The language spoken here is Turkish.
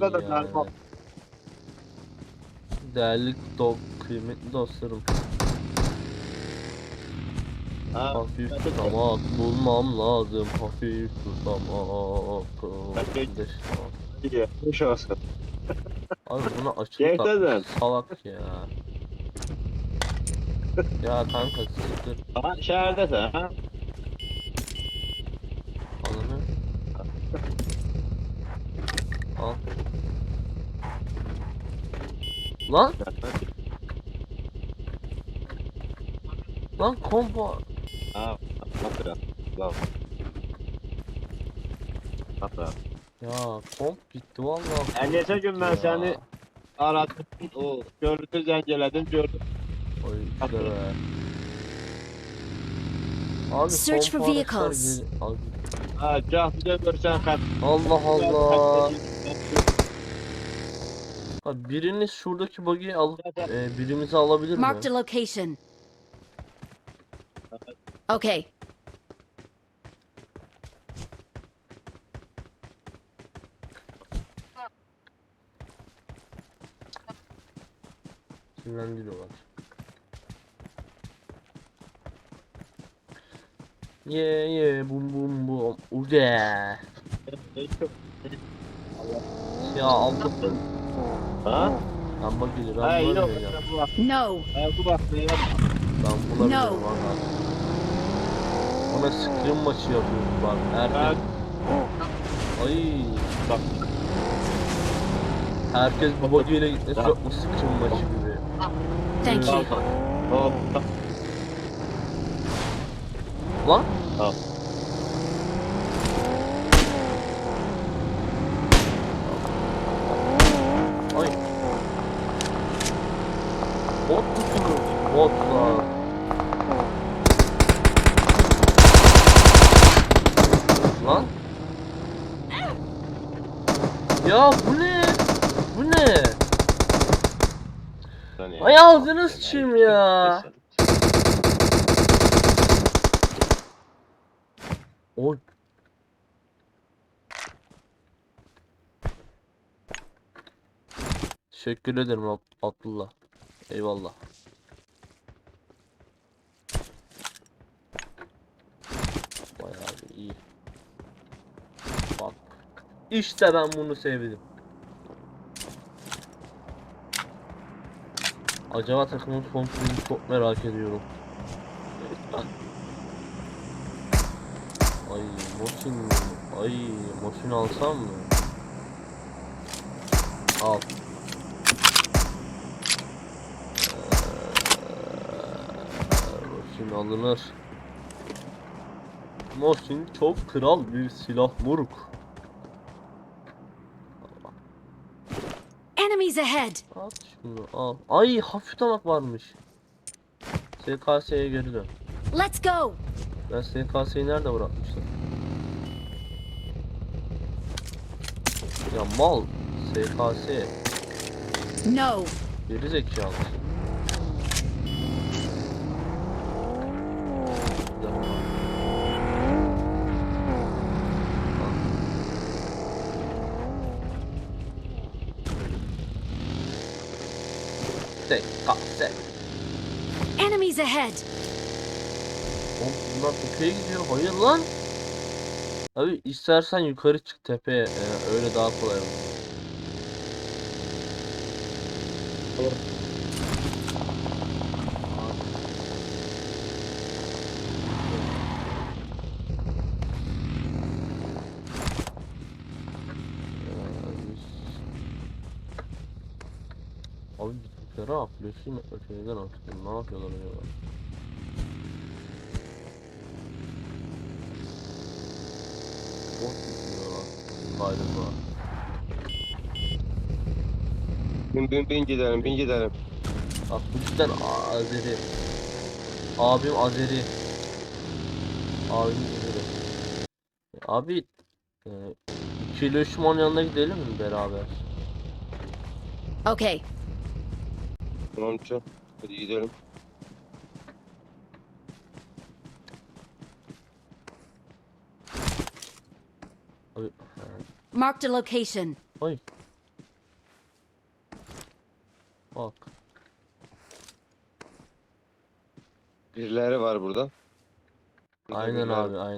kadar yani. normal. Değerli do kıymetli dostlarım. Ha, Hafif ben de- tutamak bulmam lazım. Hafif tutamak. Ben de- iyi. Hoş olsun. Abi buna açılıp Gerçekten. salak ya. ya kanka siktir Ha, şehirdesin ha? ananı. Al. Lan lan kombo. Biraz. Bak. Bak biraz. Ya komp gitti vallahi. Geçen gün ben Ya. seni aradım. O görüntü zenceledim gördüm. Oy işte be. Abi Search for vehicles. Ha, cahilde görsen kat. Allah Allah. Abi biriniz şuradaki buggy'i alıp e, birimizi alabilir mi? Marked a location. Okay. Sinirlendiriyorlar. Ye ye bum bum bum. Ude. Ya aldım. Ha? Yok. bineceğim. Bu bak. No. Bak. ne yap- Ben No. valla. Ona scrim maçı yapıyoruz bak. Herkes. Ay. bak. Herkes buggy'yle gitmesi çok mu scrim maçı gibi. Thank you. Hop. Lan. Al. Ay. Bot musunuz? Botlar. Lan. Ya bu ne? Bu ne? Saniye. Ay ağzını sıçayım ya. Oy. Teşekkür ederim Ab- Abdullah. Eyvallah. Bayağı bir iyi. Bak. İşte ben bunu sevdim. Acaba takımın son türünü çok merak ediyorum. Ay Mosin Ay Mosin alsam mı? Al. Ee, Mosin alınır. Mosin çok kral bir silah moruk. Enemies ahead. Al şunu al. Ay hafif tamak varmış. SKS'ye geri dön. Let's go. Ben SKS'yi nerede bırakmıştım? Ya mal SKS No. geri zekalı. Bir dakika. SKS. Enemies ahead. Oğlum bunlar tepeye gidiyor. Hayır lan. Abi istersen yukarı çık tepeye. Ee, öyle daha kolay olur. Abi aplıyorsun mu? Öteyden atıyor. Ne yapıyorlar acaba? Bot gidiyor galiba. Bin bin bin gidelim bin gidelim. Bak bu cidden Azeri. Abim Azeri. Abim Azeri. Abi e, ikili üşüman yanına gidelim mi beraber? Okay. Tamam çal. Hadi gidelim. Abi. Marked a location. Oy. Bak. Birileri var burada. Aynen abi aynen.